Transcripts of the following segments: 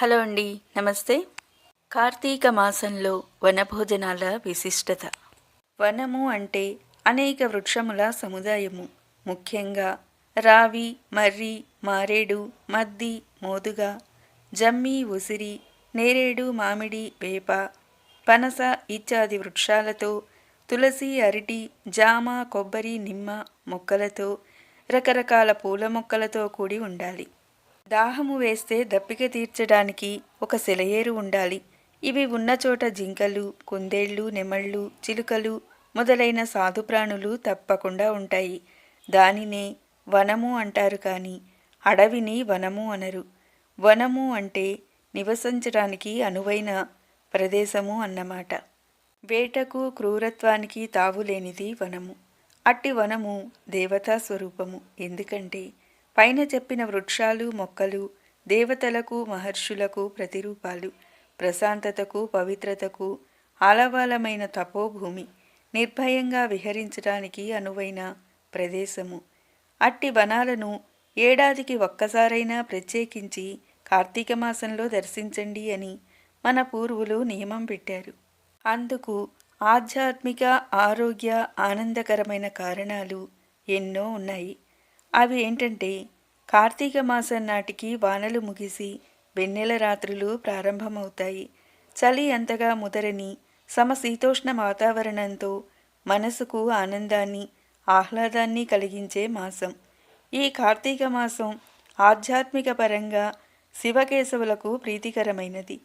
Hello అండి నమస్తే. కార్తీక మాసంలో వనభోజనాల విశిష్టత. వనము అంటే అనేక వృక్షముల సముదాయము. ముఖ్యంగా రావి మర్రి మారేడు మద్ది మోదుగ జమ్మి ఉసిరి నేరేడు మామిడి వేప పనస ఇత్యాది వృక్షాలతో తులసి అరటి జామ కొబ్బరి నిమ్మ మొక్కలతో రకరకాల పూల మొక్కలతో కూడి ఉండాలి. దాహము వేస్తే దప్పిక తీర్చడానికి ఒక సెలయేరు ఉండాలి. ఇవి ఉన్న చోట జింకలు కుందేళ్ళు నెమళ్ళు చిలుకలు మొదలైన సాధుప్రాణులు తప్పకుండా ఉంటాయి. దానినే వనము అంటారు కానీ అడవిని వనము అనరు. వనము అంటే నివసించడానికి అనువైన ప్రదేశము అన్నమాట. వేటకు క్రూరత్వానికి తావులేనిది వనము. అట్టి వనము దేవతా స్వరూపము. ఎందుకంటే పైన చెప్పిన వృక్షాలు మొక్కలు దేవతలకు మహర్షులకు ప్రతిరూపాలు ప్రశాంతతకు పవిత్రతకు ఆలవాలమైన తపోభూమి నిర్భయంగా విహరించడానికి అనువైన ప్రదేశము. అట్టి వనాలను ఏడాదికి ఒక్కసారైనా ప్రత్యేకించి కార్తీక మాసంలో దర్శించండి అని మన పూర్వులు నియమం పెట్టారు. అందుకు ఆధ్యాత్మిక ఆరోగ్య ఆనందకరమైన కారణాలు ఎన్నో ఉన్నాయి. అవి ఏంటంటే కార్తీక మాసం నాటికి వానలు ముగిసి వెన్నెల రాత్రులు ప్రారంభమవుతాయి. చలి అంతగా ముదరని సమశీతోష్ణ వాతావరణంతో మనసుకు ఆనందాన్ని ఆహ్లాదాన్ని కలిగించే మాసం. ఈ కార్తీక మాసం ఆధ్యాత్మిక పరంగా శివకేశవులకు ప్రీతికరమైనది.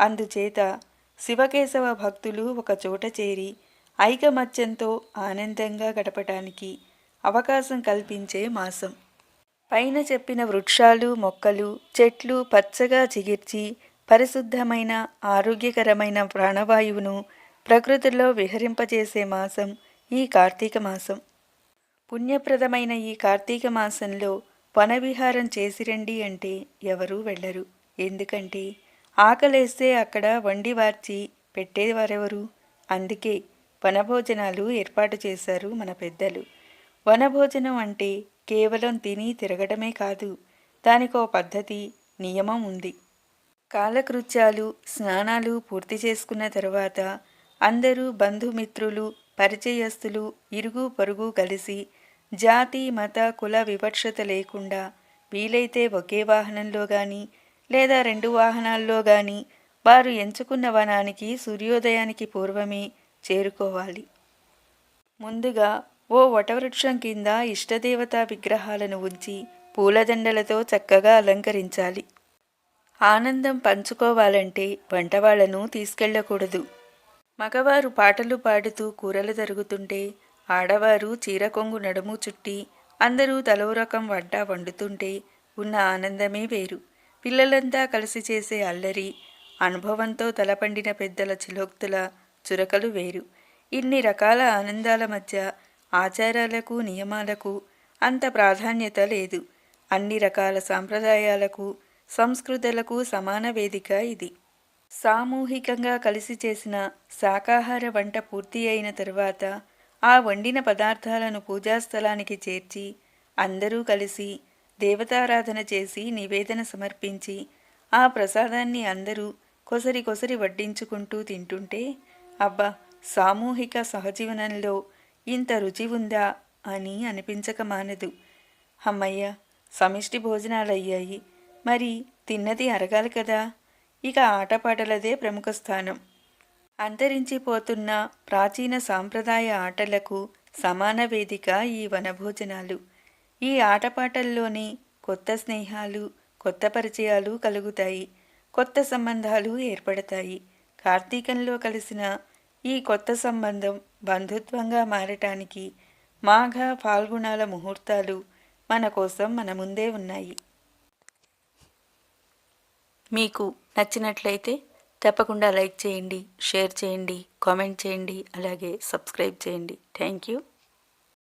అందుచేత శివకేశవ భక్తులు ఒక చోట చేరి ఐకమత్యంతో ఆనందంగా గడపటానికి అవకాశం కల్పించే మాసం. పైన చెప్పిన వృక్షాలు మొక్కలు చెట్లు పచ్చగా చిగిర్చి పరిశుద్ధమైన ఆరోగ్యకరమైన ప్రాణవాయువును ప్రకృతిలో విహరింపజేసే మాసం ఈ కార్తీక మాసం. పుణ్యప్రదమైన ఈ కార్తీక మాసంలో వనవిహారం చేసిరండి అంటే ఎవరూ వెళ్ళరు. ఎందుకంటే ఆకలేస్తే అక్కడ వండి వార్చి పెట్టేవారెవరు? అందుకే వనభోజనాలు ఏర్పాటు చేశారు మన పెద్దలు. వనభోజనం అంటే కేవలం తిని తిరగడమే కాదు దానికో పద్ధతి నియమం ఉంది. కాలకృత్యాలు స్నానాలు పూర్తి చేసుకున్న తరువాత అందరూ బంధుమిత్రులు పరిచయస్తులు ఇరుగు పొరుగు కలిసి జాతి మత కుల వివక్షత లేకుండా వీలైతే ఒకే వాహనంలో కానీ లేదా రెండు వాహనాల్లో కానీ వారు ఎంచుకున్న వనానికి సూర్యోదయానికి పూర్వమే చేరుకోవాలి. ముందుగా ఓ వటవృక్షం కింద ఇష్టదేవతా విగ్రహాలను ఉంచి పూలదండలతో చక్కగా అలంకరించాలి. ఆనందం పంచుకోవాలంటే వంటవాళ్ళను తీసుకెళ్ళకూడదు. మగవారు పాటలు పాడుతూ కూరలు జరుగుతుంటే ఆడవారు చీరకొంగు నడుము చుట్టి అందరూ తలో రకం వంట వండుతుంటే ఉన్న ఆనందమే వేరు. పిల్లలంతా కలిసి చేసే అల్లరి అనుభవంతో తలపండిన పెద్దల చిలోక్తుల చురకలు వేరు. ఇన్ని రకాల ఆనందాల మధ్య ఆచారాలకు నియమాలకు అంత ప్రాధాన్యత లేదు. అన్ని రకాల సాంప్రదాయాలకు సంస్కృతులకు సమాన వేదిక ఇది. సామూహికంగా కలిసి చేసిన శాకాహార వంట పూర్తి అయిన తరువాత ఆ వండిన పదార్థాలను పూజాస్థలానికి చేర్చి అందరూ కలిసి దేవతారాధన చేసి నివేదన సమర్పించి ఆ ప్రసాదాన్ని అందరూ కొసరి కొసరి వడ్డించుకుంటూ తింటుంటే అబ్బా! సామూహిక సహజీవనంలో ఇంత రుచి ఉందా అని అనిపించక మానదు. అమ్మయ్య సమిష్టి భోజనాలయ్యాయి. మరి తిన్నది అరగాలి కదా? ఇక ఆటపాటలదే ప్రముఖ స్థానం. అంతరించిపోతున్న ప్రాచీన సాంప్రదాయ ఆటలకు సమాన వేదిక ఈ వనభోజనాలు. ఈ ఆటపాటల్లోనే కొత్త స్నేహాలు కొత్త పరిచయాలు కలుగుతాయి. కొత్త సంబంధాలు ఏర్పడతాయి. కార్తీకంలో కలిసిన ఈ కొత్త సంబంధం బంధుత్వంగా మారటానికి మాఘ ఫాల్గుణాల ముహూర్తాలు మన కోసం మన ముందే ఉన్నాయి. మీకు నచ్చినట్లయితే తప్పకుండా లైక్ చేయండి షేర్ చేయండి కామెంట్ చేయండి అలాగే సబ్స్క్రైబ్ చేయండి. Thank you.